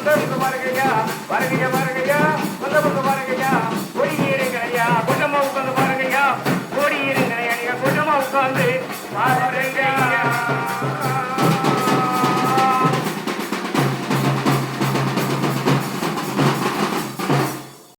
புத்தகத்தை பாருங்கய்யா பாருங்கய்யா பாருங்கய்யா கொல்ல பக்கம் பாருங்கய்யா. பொறுங்கி இருங்கய்யா கூட்டமா உட்காந்து பாருங்கய்யா. ஓடி இருங்கய்யா நீங்க